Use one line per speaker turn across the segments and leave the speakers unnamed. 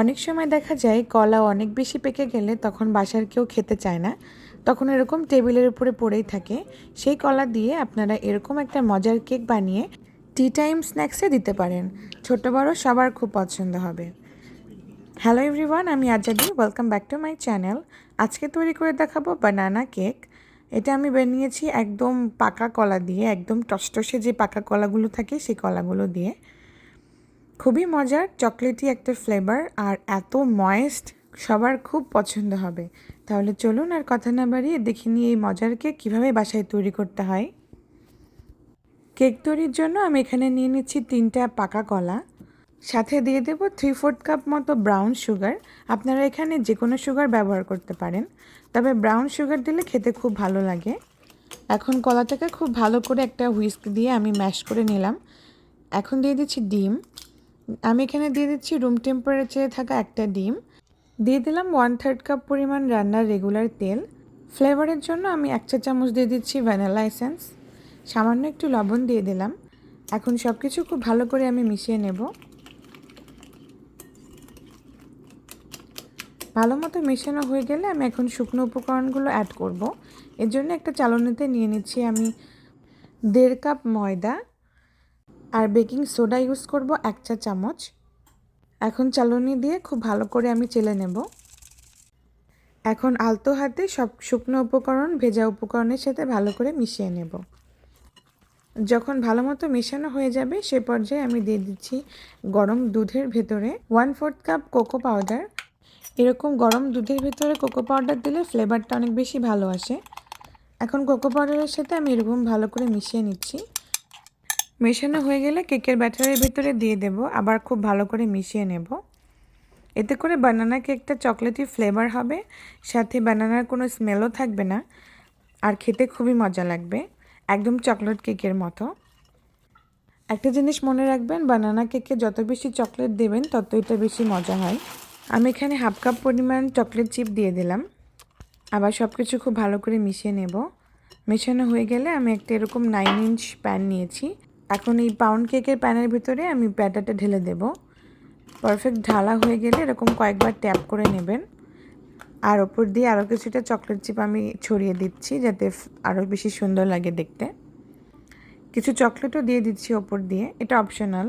অনেক সময় দেখা যায় কলা অনেক বেশি পেকে গেলে তখন বাসার কেউ খেতে চায় না। তখন এরকম টেবিলের উপরে পড়েই থাকে। সেই কলা দিয়ে আপনারা এরকম একটা মজার কেক বানিয়ে টি টাইম স্ন্যাক্সে দিতে পারেন। ছোট, বড় সবার খুব পছন্দ হবে। হ্যালো এভরিওয়ান আমি Azadi. Welcome back to my channel আজকে তৈরি করে দেখাবো বানানা কেক এটা আমি বানিয়েছি একদম পাকা কলা দিয়ে, একদম টসটসে যে পাকা কলাগুলো থাকে সেই কলাগুলো দিয়ে। খুবই মজার, চকলেটি একটা ফ্লেভার আর এত ময়েস্ট সবার খুব পছন্দ হবে। তাহলে চলুন আর কথা না বাড়িয়ে দেখে নিই এই মজার কেক কীভাবে বাসায় তৈরি করতে হয়। কেক তৈরির জন্য আমি এখানে নিয়ে নিচ্ছি তিনটা পাকা কলা, সাথে দিয়ে দেব থ্রি ফোর্থ কাপ মতো ব্রাউন সুগার আপনারা এখানে যে কোনো সুগার ব্যবহার করতে পারেন, তবে ব্রাউন সুগার দিলে খেতে খুব ভালো লাগে। এখন কলাটাকে খুব ভালো করে একটা হুইস্ক দিয়ে আমি ম্যাশ করে নিলাম। এখন দিয়ে দিচ্ছি ডিম। আমি এখানে দিয়ে দিচ্ছি রুম টেম্পারেচারে থাকা একটা ডিম। দিয়ে দিলাম ওয়ান থার্ড কাপ পরিমাণ রান্নার রেগুলার তেল। ফ্লেভারের জন্য আমি এক চা চামচ দিয়ে দিচ্ছি ভ্যানিলা এসেন্স সামান্য একটু লবণ দিয়ে দিলাম। এখন সব কিছু খুব ভালো করে আমি মিশিয়ে নেব। ভালো মতো মেশানো হয়ে গেলে আমি এখন শুকনো উপকরণগুলো অ্যাড করব। এর জন্য একটা চালনিতে নিয়ে নিচ্ছি আমি দেড় কাপ ময়দা। আর বেকিং সোডা ইউজ করব এক চা চামচ। এখন চালনি দিয়ে খুব ভালো করে আমি চেলে নেব। এখন আলতো হাতে সব শুকনো উপকরণ, ভেজা উপকরণের সাথে ভালো করে মিশিয়ে নেব। যখন ভালো মতো মেশানো হয়ে যাবে, সে পর্যায়ে আমি দিয়ে দিচ্ছি গরম দুধের ভেতরে one fourth cup cocoa powder. এরকম গরম দুধের ভেতরে কোকো পাউডার দিলে ফ্লেভারটা অনেক বেশি ভালো আসে। এখন কোকো পাউডারের সাথে আমি এরকম ভালো করে মিশিয়ে নিচ্ছি। মেশানো হয়ে গেলে কেকের ব্যাটারের ভেতরে দিয়ে দেব, আবার খুব ভালো করে মিশিয়ে নেব। এতে করে বানানা কেকটা চকলেটি ফ্লেভার হবে, সাথে বানানার কোনো স্মেলও থাকবে না, আর খেতে খুবই মজা লাগবে, একদম চকলেট কেকের মতো। একটা জিনিস মনে রাখবেন, বানানা কেকে যত বেশি চকলেট দেবেন তত এটা বেশি মজা হয়। আমি এখানে হাফ কাপ পরিমাণ চকলেট চিপ দিয়ে দিলাম। আবার সব কিছু খুব ভালো করে মিশিয়ে নেব। মেশানো হয়ে গেলে আমি একটা এরকম নাইন ইঞ্চ প্যান নিয়েছি। এখন এই পাউন্ড কেকের প্যানের ভিতরে আমি ব্যাটারটা ঢেলে দেব। পারফেক্ট ঢালা হয়ে গেলে এরকম কয়েকবার ট্যাপ করে নেবেন। আর ওপর দিয়ে আরও কিছুটা চকলেট চিপ আমি ছড়িয়ে দিচ্ছি যাতে আরও বেশি সুন্দর লাগে দেখতে। কিছু চকলেটও দিয়ে দিচ্ছি ওপর দিয়ে, এটা অপশনাল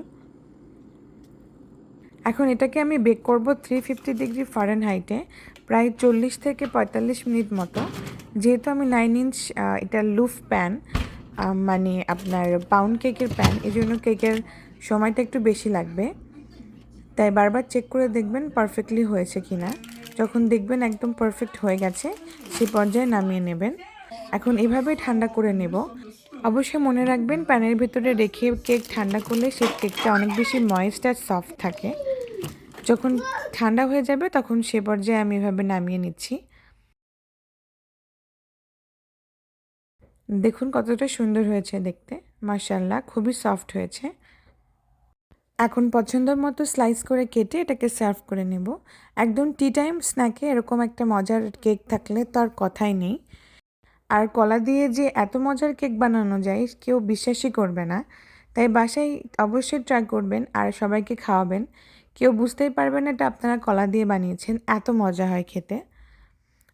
এখন এটাকে আমি বেক করব থ্রি ফিফটি ডিগ্রি ফারেন হাইটে প্রায় চল্লিশ থেকে পঁয়তাল্লিশ মিনিট মতো। যেহেতু আমি নাইন ইঞ্চ এটা লুফ প্যান মানে আপনার পাউন্ড কেকের প্যান এই জন্য কেকের সময়টা একটু বেশি লাগবে। তাই বারবার চেক করে দেখবেন পারফেক্টলি হয়েছে কি না যখন দেখবেন একদম পারফেক্ট হয়ে গেছে, সে পর্যায়ে নামিয়ে নেবেন। এখন এভাবে ঠান্ডা করে নেব। অবশ্যই মনে রাখবেন প্যানের ভিতরে রেখে কেক ঠান্ডা করলে সেই কেকটা অনেক বেশি ময়েস্ট আর সফট থাকে। যখন ঠান্ডা হয়ে যাবে, তখন সে পর্যায়ে আমি এভাবে নামিয়ে নিচ্ছি। দেখুন কতটা সুন্দর হয়েছে দেখতে। মার্শাল্লাহ খুবই সফট হয়েছে। এখন পছন্দের মতো স্লাইস করে কেটে এটাকে সার্ভ করে নেব। একদম টি টাইম স্ন্যাকে এরকম একটা মজার কেক থাকলে তো আর কথাই নেই। আর কলা দিয়ে যে এত মজার কেক বানানো যায়, কেউ বিশ্বাসই করবে না। তাই বাসায় অবশ্যই ট্রাই করবেন আর সবাইকে খাওয়াবেন। কেউ বুঝতেই পারবেন এটা আপনারা কলা দিয়ে বানিয়েছেন, এত মজা হয় খেতে।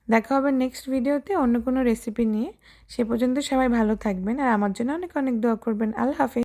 দেখা হবে নেক্সট ভিডিওতে অন্য কোনো রেসিপি নিয়ে। সে পর্যন্ত সবাই ভালো থাকবেন আর আমার জন্য অনেক অনেক দোয়া করবেন। আল্লাহ হাফিজ।